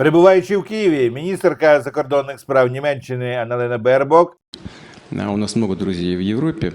Перебуваючи в Києві, міністерка закордонних справ Німеччини Аналена Бербок у нас много друзей в Европе.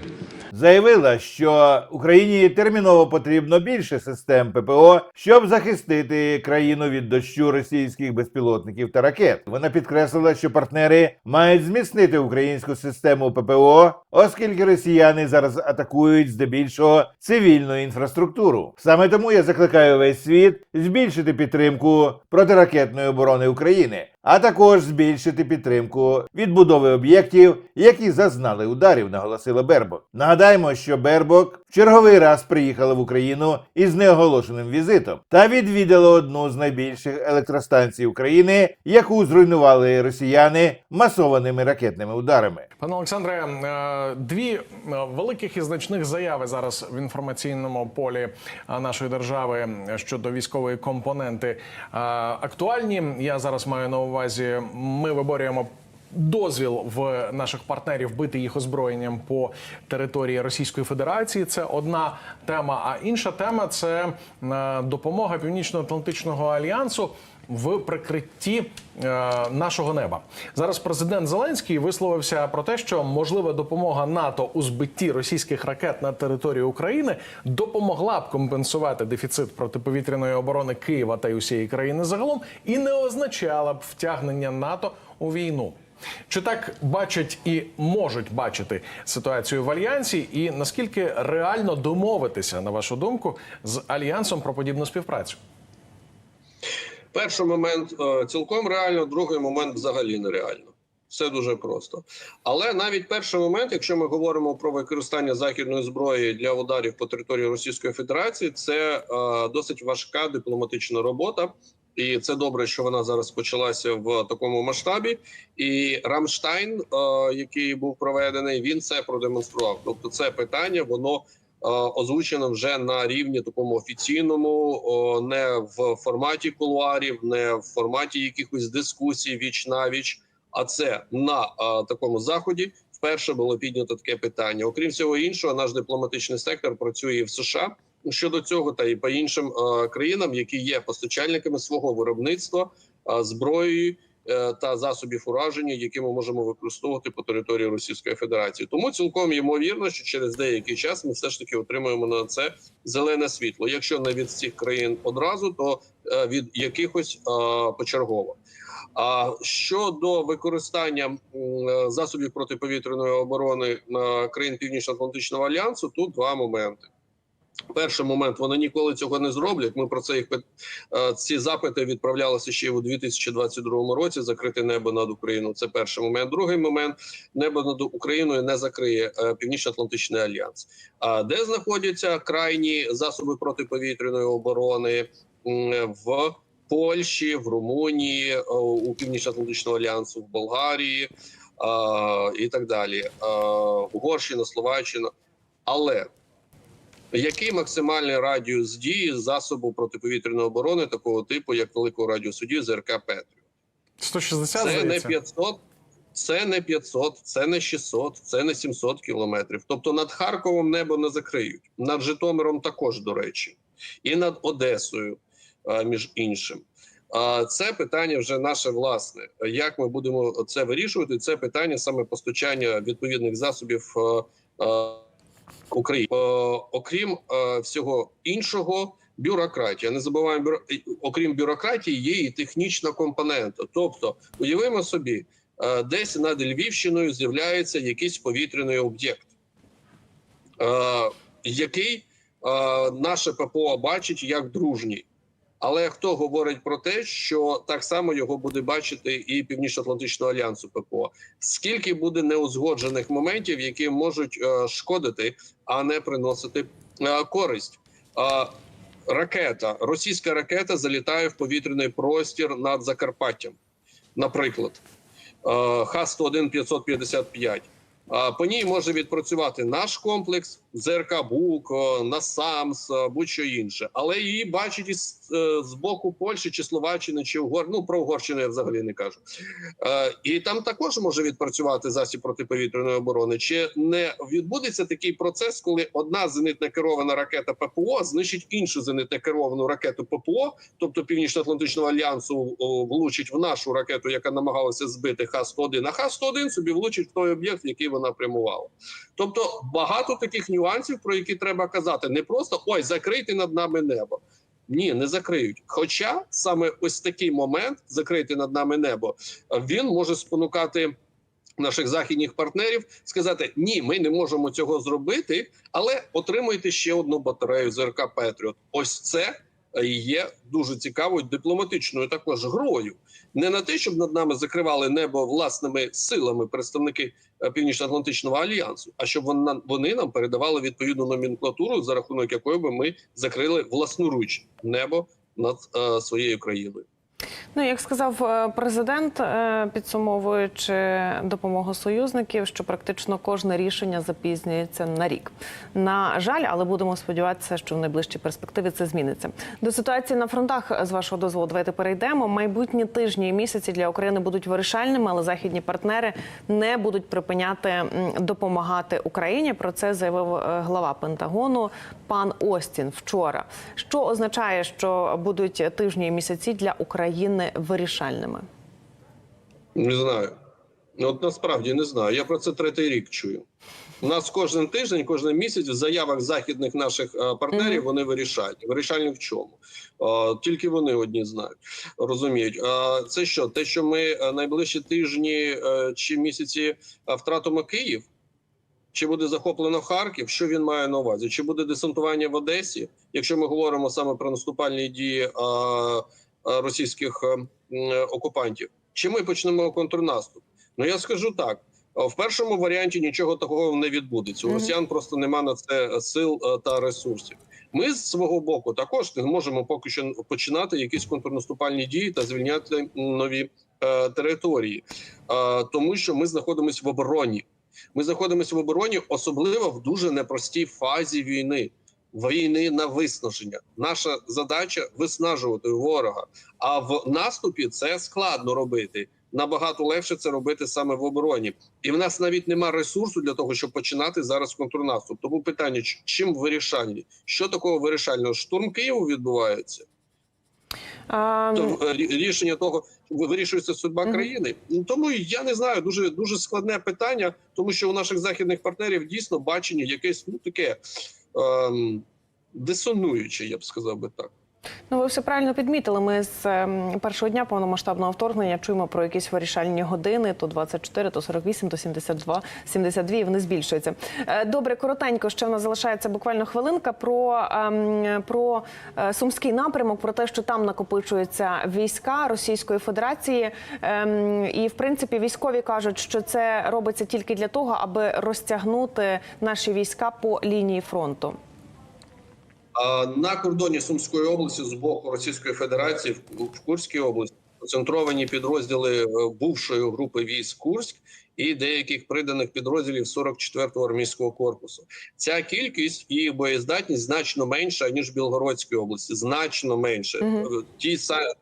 Заявила, що Україні терміново потрібно більше систем ППО, щоб захистити країну від дощу російських безпілотників та ракет. Вона підкреслила, що партнери мають зміцнити українську систему ППО, оскільки росіяни зараз атакують здебільшого цивільну інфраструктуру. Саме тому я закликаю весь світ збільшити підтримку протиракетної оборони України, а також збільшити підтримку відбудови об'єктів, які зазнали ударів, наголосила Бербок. Нагадаємо, що Бербок в черговий раз приїхала в Україну із неоголошеним візитом та відвідала одну з найбільших електростанцій України, яку зруйнували росіяни масованими ракетними ударами. Пане Олександре, е, дві е, великих і значних заяви зараз в інформаційному полі е, нашої держави щодо військової компоненти актуальні. Я зараз маю на увазі, ми виборюємо. Дозвіл в наших партнерів бити їх озброєнням по території Російської Федерації це одна тема. А інша тема це е, допомога Північно-Атлантичного альянсу в прикритті е, нашого неба. Зараз президент Зеленський висловився про те, що можлива допомога НАТО у збитті російських ракет на територію України допомогла б компенсувати дефіцит протиповітряної оборони Києва та й усієї країни загалом, і не означала б втягнення НАТО у війну. Чи так бачать і можуть бачити ситуацію в альянсі, і наскільки реально домовитися, на вашу думку, з альянсом про подібну співпрацю? Перший момент е, цілком реально, другий момент взагалі нереально. Все дуже просто. Але навіть перший момент, якщо ми говоримо про використання західної зброї для ударів по території Російської Федерації, це е, досить важка дипломатична робота. І це добре, що вона зараз почалася в такому масштабі. І Рамштайн, е, який був проведений, він це продемонстрував. Тобто, це питання воно озвучено вже на рівні такому офіційному, не в форматі кулуарів, не в форматі якихось дискусій віч на віч. А це на е, такому заході вперше було піднято таке питання. Окрім всього іншого, наш дипломатичний сектор працює в США щодо цього, та і по іншим е, країнам, які є постачальниками свого виробництва е, зброєю е, та засобів ураження, які ми можемо використовувати по території Російської Федерації. Тому цілком ймовірно, що через деякий час ми все ж таки отримаємо на це зелене світло. Якщо не від цих країн одразу, то е, від якихось е, почергово. А щодо використання е, засобів протиповітряної оборони країн Північно-Атлантичного альянсу, тут два моменти. Перший момент вони ніколи цього не зроблять. Ми про це їх е, ці запити відправлялися ще у 2022 році. Закрите небо над Україною. Це перший момент. Другий момент небо над Україною не закриє е, Північно-Атлантичний альянс. А де знаходяться крайні засоби протиповітряної оборони в Польщі, в Румунії, е, у Північно-Атлантичного альянсу, в Болгарії і так далі. Угорщина, Словаччина. Але який максимальний радіус дії засобу протиповітряної оборони такого типу, як великого радіусу дії ЗРК Петріо? 160, Це не 500, це не 500, це не 600, це не 700 кілометрів. Тобто над Харковом небо не закриють, над Житомиром також, до речі, і над Одесою, між іншим. Це питання вже наше власне. Як ми будемо це вирішувати? Це питання саме постачання відповідних засобів е, е. Е, Окрім е, всього іншого, бюрократія. Не забуваємо, бюро... окрім бюрократії, є і технічна компонента. Тобто, уявимо собі, е, десь над Львівщиною з'являється якийсь повітряний об'єкт, е, який е, наше ППО бачить як дружній. Але хто говорить про те, що так само його буде бачити і Північно-Атлантичного альянсу ППО? Скільки буде неузгоджених моментів, які можуть е, шкодити, а не приносити е, користь? Е, ракета, російська ракета залітає в повітряний простір над Закарпаттям, наприклад, е, Х-101 555. А По ній може відпрацювати наш комплекс, ЗРК БУК, о, на САМС, о, будь-що інше, але її бачить із е, з боку Польщі чи Словаччини чи Угор. Ну про Угорщину я взагалі не кажу. Е, і там також може відпрацювати засіб протиповітряної оборони. Чи не відбудеться такий процес, коли одна зенитно керована ракета ППО знищить іншу зенитно керовану ракету ППО, тобто Північно-Атлантичного альянсу влучить в нашу ракету, яка намагалася збити Х-101, а Х-101 собі влучить в той об'єкт, який вона прямувала. Тобто багато таких нюансів, про які треба казати, не просто ой, закрийте над нами небо. Ні, не закриють. Хоча саме ось такий момент закрити над нами небо, він може спонукати наших західних партнерів сказати: ні, ми не можемо цього зробити, але отримуйте ще одну батарею ЗРК Петріот. Ось це є дуже цікавою дипломатичною також грою. Не на те, щоб над нами закривали небо власними силами представники е, Північно-Атлантичного альянсу, а щоб вони нам передавали відповідну номенклатуру, за рахунок якої би ми закрили власноруч небо над е, своєю країною. Ну, як сказав е, президент, е, підсумовуючи допомогу союзників, що практично кожне рішення запізнюється на рік. На жаль, але будемо сподіватися, що в найближчій перспективі це зміниться. До ситуації на фронтах, з вашого дозволу, давайте перейдемо. Майбутні тижні і місяці для України будуть вирішальними, але західні партнери не будуть припиняти допомагати Україні. Про це заявив е, глава Пентагону пан Остін вчора. Що означає, що будуть тижні і місяці для України вирішальними? Не знаю. Ну, От насправді не знаю. Я про це третій рік чую. У нас кожен тиждень, кожен місяць в заявах західних наших е, партнерів вони вирішальні. Вирішальні в чому? Е, Тільки вони одні знають, розуміють. Е, Це що? Те, що ми найближчі тижні чи місяці втратимо Київ? Чи буде захоплено Харків? Що він має на увазі? Чи буде десантування в Одесі? Якщо ми говоримо саме про наступальні дії російських е, окупантів? Чи ми почнемо контрнаступ? Ну я скажу так: в першому варіанті нічого такого не відбудеться. У росіян просто нема на це сил е, та ресурсів. Ми з свого боку також не можемо поки що починати якісь контрнаступальні дії та звільняти нові е, території, е, тому що ми знаходимося в обороні. Ми знаходимося в обороні, особливо в дуже непростій фазі війни. Війни на виснаження. Наша задача виснажувати ворога. А в наступі це складно робити. Набагато легше це робити саме в обороні, і в нас навіть нема ресурсу для того, щоб починати зараз контрнаступ. Тому питання: чим вирішальні? Що такого вирішального? Штурм Києву відбувається. Е, рішення того вирішується судьба Мгм. країни. Ну, Тому я не знаю, дуже дуже складне питання, тому що у наших західних партнерів дійсно бачення якесь ну таке ем, я б сказав би так. Ну, ви все правильно підмітили. Ми з ем, першого дня повномасштабного вторгнення чуємо про якісь вирішальні години: то 24, то 48, то 72, 72, і вони збільшуються. Е, Добре, коротенько, ще в нас залишається буквально хвилинка про, ем, про е, сумський напрямок, про те, що там накопичуються війська Російської Федерації. Ем, І в принципі військові кажуть, що це робиться тільки для того, аби розтягнути наші війська по лінії фронту. На кордоні Сумської області з боку Російської Федерації в, в Курській області концентровані підрозділи е, бувшої групи військ Курськ і деяких приданих підрозділів 44-го армійського корпусу. Ця кількість і боєздатність значно менша ніж в Білгородській області, значно менше Мгм. Е, ті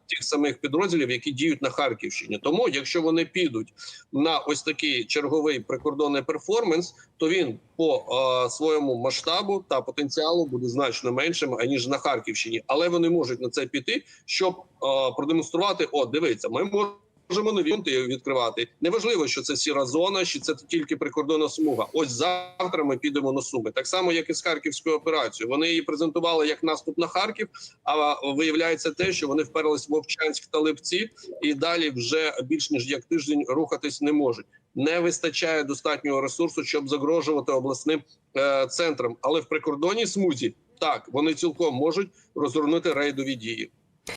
тих самих підрозділів, які діють на Харківщині. Тому, якщо вони підуть на ось такий черговий прикордонний перформанс, то він по е, своєму масштабу та потенціалу буде значно меншим аніж на Харківщині, але вони можуть на це піти, щоб е, продемонструвати: о, дивіться, ми можемо нові фронти відкривати. Неважливо, що це сіра зона, чи це тільки прикордонна смуга. Ось завтра ми підемо на суми. Так само, як і з харківською операцією. Вони її презентували як наступ на Харків. А виявляється те, що вони вперлись в Вовчанськ та Липці, і далі вже більш ніж як тиждень рухатись не можуть. Не вистачає достатнього ресурсу, щоб загрожувати обласним е, центрам. Але в прикордонній смузі так вони цілком можуть розгорнути рейдові дії.